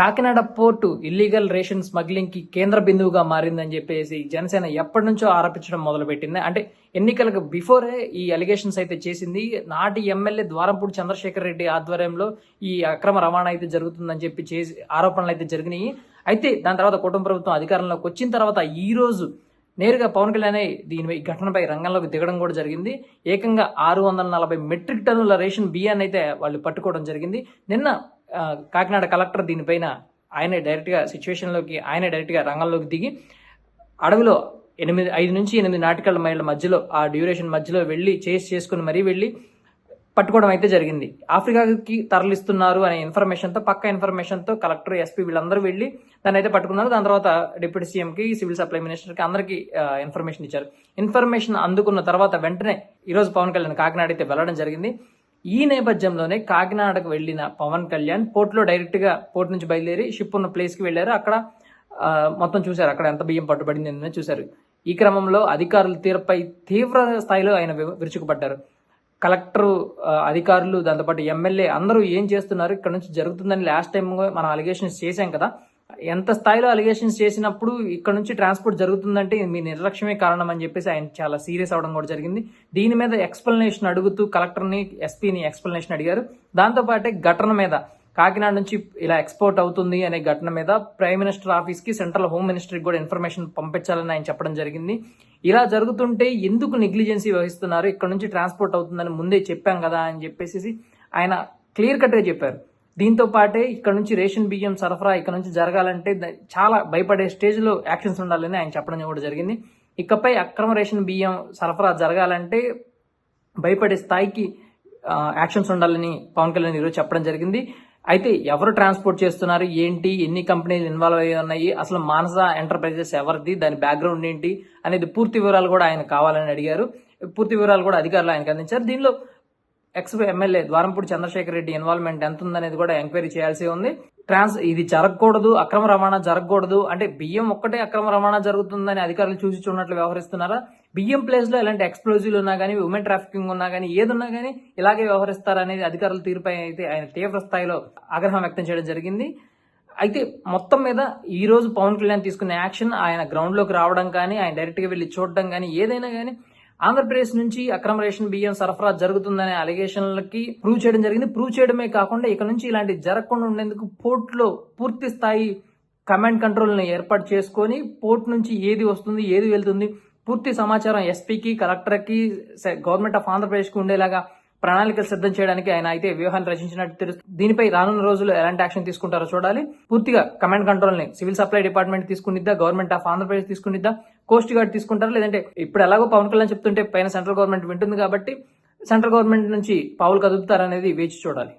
Kakinada port illegal ration స్మగ్లింగ్కి కేంద్ర బిందువుగా మారిందని చెప్పేసి జనసేన ఎప్పటి నుంచో ఆరోపించడం మొదలుపెట్టింది. అంటే ఎన్నికలకు బిఫోరే ఈ అలిగేషన్స్ అయితే చేసింది. నాటి ఎమ్మెల్యే ద్వారంపూడి చంద్రశేఖర్ రెడ్డి ఆధ్వర్యంలో ఈ అక్రమ రవాణా అయితే జరుగుతుందని చెప్పి చేసి ఆరోపణలు అయితే జరిగినాయి. అయితే దాని తర్వాత కుటుంబ ప్రభుత్వం అధికారంలోకి వచ్చిన తర్వాత ఈ రోజు నేరుగా పవన్ కళ్యాణ్ దీని ఈ ఘటనపై రంగంలోకి దిగడం కూడా జరిగింది. ఏకంగా ఆరు వందల నలభై మెట్రిక్ టన్నుల రేషన్ బియ్యాన్ని అయితే వాళ్ళు పట్టుకోవడం జరిగింది. నిన్న కాకినాడ కలెక్టర్ దీనిపైన ఆయనే డైరెక్ట్గా సిచ్యువేషన్లోకి ఆయనే డైరెక్ట్గా రంగంలోకి దిగి అడవిలో ఎనిమిది ఐదు నుంచి ఎనిమిది నాటికల మైళ్ళ మధ్యలో ఆ డ్యూరేషన్ మధ్యలో వెళ్ళి చేసి చేసుకుని మరీ వెళ్ళి పట్టుకోవడం అయితే జరిగింది. ఆఫ్రికాకి తరలిస్తున్నారు అనే ఇన్ఫర్మేషన్తో పక్క ఇన్ఫర్మేషన్తో కలెక్టర్ ఎస్పీ వీళ్ళందరూ వెళ్ళి దాన్ని అయితే పట్టుకున్నారు. దాని తర్వాత డిప్యూటీ సీఎంకి సివిల్ సప్లై మినిస్టర్కి అందరికీ ఇన్ఫర్మేషన్ ఇచ్చారు. ఇన్ఫర్మేషన్ అందుకున్న తర్వాత వెంటనే ఈరోజు పవన్ కళ్యాణ్ కాకినాడ అయితే వెళ్ళడం జరిగింది. ఈ నేపథ్యంలోనే కాకినాడకు వెళ్ళిన పవన్ కళ్యాణ్ పోర్ట్లో డైరెక్ట్గా పోర్ట్ నుంచి బయలుదేరి షిప్ ఉన్న ప్లేస్కి వెళ్ళారు. అక్కడ మొత్తం చూశారు. అక్కడ ఎంత బియ్యం పట్టుబడింది అనేది చూశారు. ఈ క్రమంలో అధికారుల తీరుపై తీవ్ర స్థాయిలో ఆయన విరుచుకుపడ్డారు. కలెక్టర్ అధికారులు దాంతోపాటు ఎమ్మెల్యే అందరూ ఏం చేస్తున్నారు? ఇక్కడ నుంచి జరుగుతుందని లాస్ట్ టైం మనం అలిగేషన్స్ చేశాం కదా. ఎంత స్థాయిలో అలిగేషన్స్ చేసినప్పుడు ఇక్కడ నుంచి ట్రాన్స్పోర్ట్ జరుగుతుందంటే మీ నిర్లక్ష్యమే కారణం అని చెప్పేసి ఆయన చాలా సీరియస్ అవడం కూడా జరిగింది. దీని మీద ఎక్స్ప్లెనేషన్ అడుగుతూ కలెక్టర్ని ఎస్పీని ఎక్స్ప్లెనేషన్ అడిగారు. దాంతోపాటే ఘటన మీద కాకినాడ నుంచి ఇలా ఎక్స్పోర్ట్ అవుతుంది అనే ఘటన మీద ప్రైమ్ మినిస్టర్ ఆఫీస్కి సెంట్రల్ హోమ్ మినిస్టర్కి కూడా ఇన్ఫర్మేషన్ పంపించాలని ఆయన చెప్పడం జరిగింది. ఇలా జరుగుతుంటే ఎందుకు నెగ్లిజెన్సీ వహిస్తున్నారు? ఇక్కడ నుంచి ట్రాన్స్పోర్ట్ అవుతుందని ముందే చెప్పాం కదా అని చెప్పేసి ఆయన క్లియర్ కట్గా చెప్పారు. దీంతో పాటే ఇక్కడ నుంచి రేషన్ బియ్యం సరఫరా ఇక్కడ నుంచి జరగాలంటే చాలా భయపడే స్టేజ్లో యాక్షన్స్ ఉండాలని ఆయన చెప్పడం కూడా జరిగింది. ఇకపై అక్రమ రేషన్ బియ్యం సరఫరా జరగాలంటే భయపడే స్థాయికి యాక్షన్స్ ఉండాలని పవన్ కళ్యాణ్ ఈరోజు చెప్పడం జరిగింది. అయితే ఎవరు ట్రాన్స్పోర్ట్ చేస్తున్నారు? ఏంటి? ఎన్ని కంపెనీలు ఇన్వాల్వ్ అయ్యి ఉన్నాయి? అసలు మానస ఎంటర్ప్రైజెస్ ఎవరిది? దాని బ్యాక్గ్రౌండ్ ఏంటి? అనేది పూర్తి వివరాలు కూడా ఆయన కావాలని అడిగారు. పూర్తి వివరాలు కూడా అధికారులు ఆయనకు అందించారు. దీనిలో ex MLA Dwarampudi Chandrasekhar Reddy involvement ఎంత ఉందనేది కూడా ఎంక్వైరీ చేయాల్సి ఉంది. ట్రాన్స్ ఇది జరగకూడదు అక్రమ రవాణా జరగకూడదు అంటే బియ్యం ఒక్కటే అక్రమ రవాణా జరుగుతుందని అధికారులు చూసి చూడనట్లు వ్యవహరిస్తున్నారా? బియ్యం ప్లేస్లో ఎలాంటి ఎక్స్ప్లోజివ్లు ఉన్నా కానీ ఉమెన్ ట్రాఫికింగ్ ఉన్నా కానీ ఏదున్నా కానీ ఇలాగే వ్యవహరిస్తారనేది అధికారుల తీరుపై అయితే ఆయన తీవ్ర స్థాయిలో ఆగ్రహం వ్యక్తం చేయడం జరిగింది. అయితే మొత్తం మీద ఈ రోజు పవన్ కళ్యాణ్ తీసుకున్న యాక్షన్ ఆయన గ్రౌండ్లోకి రావడం కానీ ఆయన డైరెక్ట్గా వెళ్ళి చూడడం కానీ ఏదైనా కానీ ఆంధ్రప్రదేశ్ నుంచి అక్రమ రేషన్ బియ్యం సరఫరా జరుగుతుందనే అలిగేషన్లకి ప్రూవ్ చేయడం జరిగింది. ప్రూవ్ చేయడమే కాకుండా ఇక నుంచి ఇలాంటి జరగకుండా ఉండేందుకు పోర్టులో పూర్తి స్థాయి కమాండ్ కంట్రోల్ని ఏర్పాటు చేసుకొని పోర్ట్ నుంచి ఏది వస్తుంది ఏది వెళ్తుంది పూర్తి సమాచారం ఎస్పీకి కలెక్టర్కి గవర్నమెంట్ ఆఫ్ ఆంధ్రప్రదేశ్కి ఉండేలాగా ప్రణాళికలు సిద్ధం చేయడానికి ఆయన అయితే వ్యూహాన్ని రచించినట్టు తెలుస్తుంది దీనిపై రానున్న రోజుల్లో ఎలాంటి యాక్షన్ తీసుకుంటారో చూడాలి. పూర్తిగా కమాండ్ కంట్రోల్ని సివిల్ సప్లై డిపార్ట్మెంట్ తీసుకునిద్దా గవర్నమెంట్ ఆఫ్ ఆంధ్రప్రదేశ్ తీసుకునిద్దా కోస్ట్ గార్డ్ తీసుకుంటారా లేదంటే ఇప్పుడు ఎలాగో పవన్ కళ్యాణ్ చెప్తుంటే పైన సెంట్రల్ గవర్నమెంట్ వింటుంది కాబట్టి సెంట్రల్ గవర్నమెంట్ నుంచి పావులు కదుపుతారనేది వేచి చూడాలి.